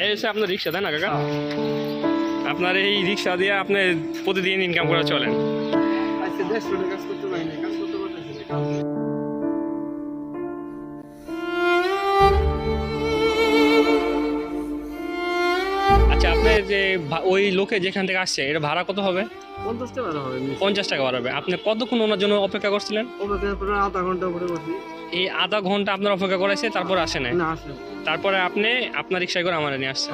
এই হচ্ছে আপনার রিক্সা তাই না কাকা? আপনার এই রিক্সা দিয়ে আপনি প্রতিদিন ইনকাম করে চলেন। আচ্ছা আপনি যে ওই লোকে যেখান থেকে আসছে এটা ভাড়া কত হবে? পঞ্চাশ টাকা হবে পঞ্চাশ টাকা বাড়াবে আপনি কতক্ষণ ওনার জন্য অপেক্ষা করছিলেন? আধা ঘণ্টা উপরে এই আধা ঘণ্টা আপনার অপেক্ষা করেছে তারপর আসে নাই? না আসে তারপরে আপনি আপনার রিক্সায় করে আমার নিয়ে আসছেন।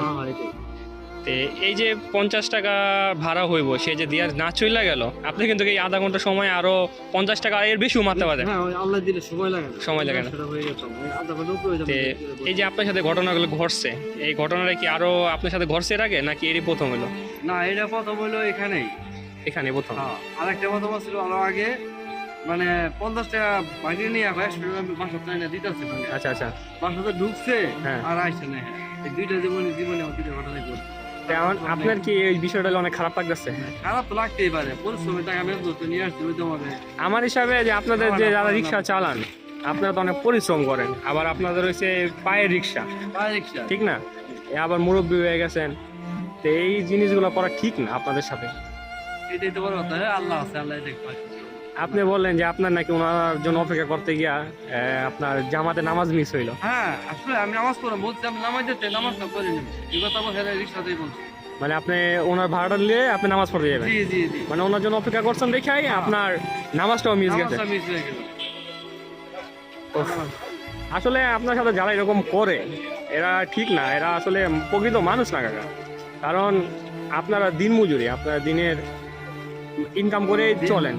তে এই যে পঞ্চাশ টাকা ভাড়া হইব সে যে দিয়ার না চইলা গেল আপনি কিন্তু এই আধা ঘণ্টা সময় আরও পঞ্চাশ টাকা এর বেশিও মারতে পারেন হ্যাঁ আল্লাহ দিলে সময় লাগে না। সময় লাগে এই যে আপনার সাথে ঘটনাগুলো ঘটছে এই ঘটনাটা কি আরও আপনার সাথে ঘটছে এর আগে নাকি এরই প্রথম হলো? না এটা প্রথম হলো এখানেই। এখানে প্রথম। হ্যাঁ আরেকটা প্রথম ছিল আরও আগে মানে পঞ্চাশ টাকা বাইরে নিয়ে আসব একশো টাকা বাসা চাই না দিতেছে আচ্ছা আচ্ছা। বাসাতে ঢুকছে হ্যাঁ। আর আইসে না এই দুইটা জীবনে জীবনে আমার দুইটা ঘটছে। আপনার কি এই বিষয়টা অনেক খারাপ লাগতেছে? খারাপ তো লাগতেই পারে। পরিশ্রমের টাকা মেহনত করতে নিয়ে আসছি আমার হিসাবে যে আপনাদের যে যারা রিক্সা চালান আপনারা তো অনেক পরিশ্রম করেন। আবার আপনাদের হচ্ছে পায়ের রিক্সা। পায়ে রিক্সা। ঠিক না? এ আবার মুরব্বী হয়ে গেছেন। তো এই জিনিসগুলো করা ঠিক না আপনাদের সাথে? এটাই তো বড় কথা। আল্লাহ আছে আল্লাহ দেখতে আপনি বললেন যে আপনার নাকি ওনার জন্য অপেক্ষা করতে গিয়া আপনার জামাতে নামাজ মিস হইল। হ্যাঁ আসলে আমি নামাজ পড়া বলছি আমি নামাজ যেতে নামাজ তো করিনি এই কথা বলে রিক্সাতেই বলছি। মানে আপনি ওনার ভাড়াটা নিয়ে আপনি নামাজ পড়তে যাবেন। জি জি জি। মানে ওনার জন্য অপেক্ষা করছেন দেখাই আপনার নামাজটাও মিস গেছে। মিস হয়ে গেল। আসলে আপনার সাথে যারা এরকম করে এরা ঠিক না এরা আসলে প্রকৃত মানুষ না কাকা। কারণ আপনারা দিন মজুরি আপনারা দিনের ইনকাম করে চলেন।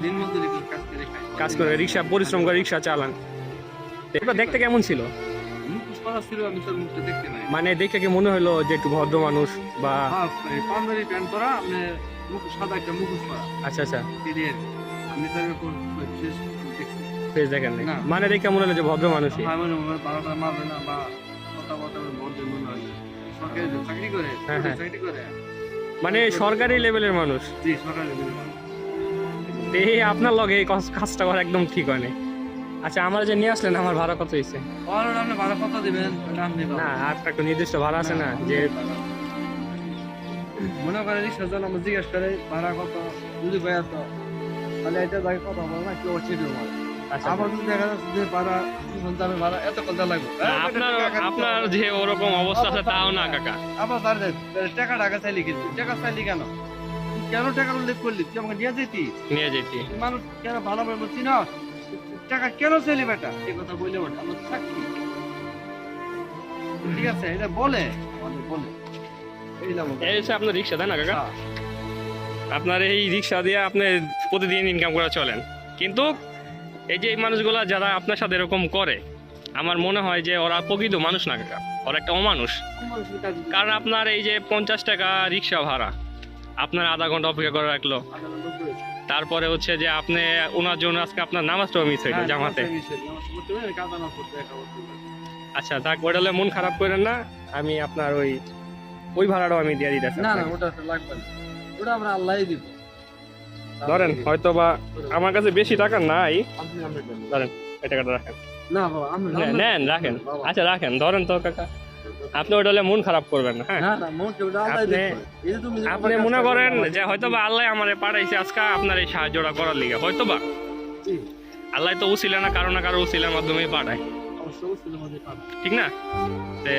কাজ করে রিক্সা পরিশ্রম করে রিক্সা চালান। এটা দেখতে কেমন ছিল? মানে দেখে কি মনে হলো যে একটু ভদ্র মানুষ বা হ্যাঁ পাঞ্জাবি প্যান্ট পরা সাদা একটা মুখোশ পরা। আচ্ছা আচ্ছা। আমি তার উপর শেষ দেখছি ফেস দেখেন নাই। মানে দেখে মনে হলো যে ভদ্র মানুষই ভাই বারোটা মারবে না বা কথা কথা বলতে মনে হয়। সরকারি যে চাকরি করে হ্যাঁ। চাকরি করে। মানে সরকারি লেভেলের মানুষ। জি সরকারি চাকরি এই আপনার লগে এই কাজ- কাজটা করা একদম ঠিক হয়নি। আচ্ছা আমার যে নিয়ে আসলেন আমার ভাড়া কত হয়েছে ভাড়া কত দিবেন? না আর একটা নির্দিষ্ট ভাড়া আছে না যে মনে করে রিক্সা জন আমার জিজ্ঞেস করে ভাড়া কত? যদি ভাই তো তাহলে এটা যাই কথা বলো না কেউ ছিল আচ্ছা। আমার যদি দেখা যাচ্ছে যে ভাড়া ভাড়া এত কথা লাগবে। আপনার আপনার যে ওরকম অবস্থা আছে তাও না কাকা। আবার তার টাকা টাকা চাইলি কিন্তু টাকা চাইলি কেন? কেন টাকা উল্লেখ করলি? তুই আমাকে নিয়ে যেতি? নিয়ে যেতি। মানুষ কেন ভালো ভাবে বলছি না? টাকা কেন চাইলি বেটা? এই কথা বললে বলে আমার চাকরি। ঠিক আছে এটা বলে বলে। এই হচ্ছে আপনার রিক্সা তাই না কাকা? হ্যাঁ। আপনার এই রিক্সা দিয়ে আপনি প্রতিদিন ইনকাম করে চলেন। কিন্তু এই যে এই মানুষগুলা যারা আপনার সাথে এরকম করে আমার মনে হয় যে ওরা প্রকৃত মানুষ না কাকা। ওরা একটা অমানুষ। কারণ আপনার এই যে পঞ্চাশ টাকা রিক্সা ভাড়া আপনার আধা ঘণ্টা অপেক্ষা করে রাখল। তারপরে হচ্ছে যে আপনি ওনার জন্য আজকে আপনার নামাজটাও মিস হ্যাঁ, হইল জামাতে। আচ্ছা তাক ওটা মন খারাপ করেন না আমি আপনার ওই ওই ভাড়াটাও আমি দিয়ে দিতেছি না আপনাকে। ওটা তো লাগবে না। ওটা আমরা আল্লাহই দিব। ধরেন হয়তো বা আমার কাছে বেশি টাকা নাই। ধরেন এই টাকাটা রাখেন। না বাবা আমি নেন, নেন রাখেন। আচ্ছা রাখেন। ধরেন তো কাকা। আপনি ওটা হলে মন খারাপ করবেন না হ্যাঁ? মন আপনি- মনে করেন যে হয়তো বা আল্লাহ আমারে পাঠাইছে আজকে আপনার এই সাহায্যটা করার লিগে হয়তো বা আল্লাহ তো উচিলে না কারও না কারও উচিলের মাধ্যমেই পাঠায়। ঠিক না? তে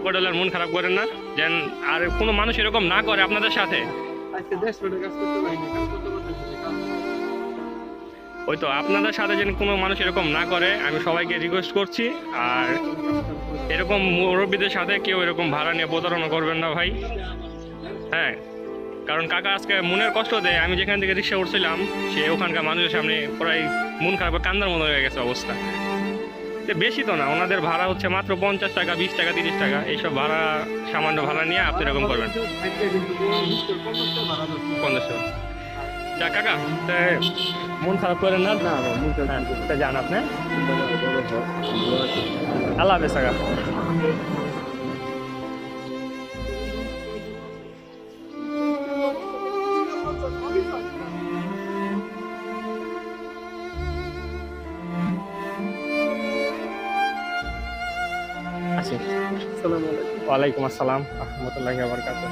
ওটা মন খারাপ করেন না যেন আর কোনো মানুষ এরকম না করে আপনাদের সাথে। আজকে দেড়শো টাকা কাজ করতে ওই তো আপনাদের সাথে যেন কোনো মানুষ এরকম না করে, আমি সবাইকে রিকোয়েস্ট করছি। আর এরকম মুরব্বীদের সাথে কেউ এরকম ভাড়া নিয়ে প্রতারণা করবেন না ভাই। হ্যাঁ কারণ কাকা আজকে মনের কষ্ট দেয়। আমি যেখান থেকে রিক্সা উঠছিলাম, সে ওখানকার মানুষের সামনে প্রায় মন খারাপ কান্দার মতো হয়ে গেছে অবস্থা। বেশি তো না, ওনাদের ভাড়া হচ্ছে মাত্র পঞ্চাশ টাকা, বিশ টাকা, তিরিশ টাকা। এইসব ভাড়া, সামান্য ভাড়া নিয়ে আপনি এরকম করবেন। পঞ্চাশ টাকা। যা কাকা তা মন খারাপ করেন না? না হ্যাঁ যান আপনি। আল্লাহ হাফেজ কাকা। আচ্ছা ওয়ালাইকুম আসসালাম রহমতুল্লাহি বারকাতুহ।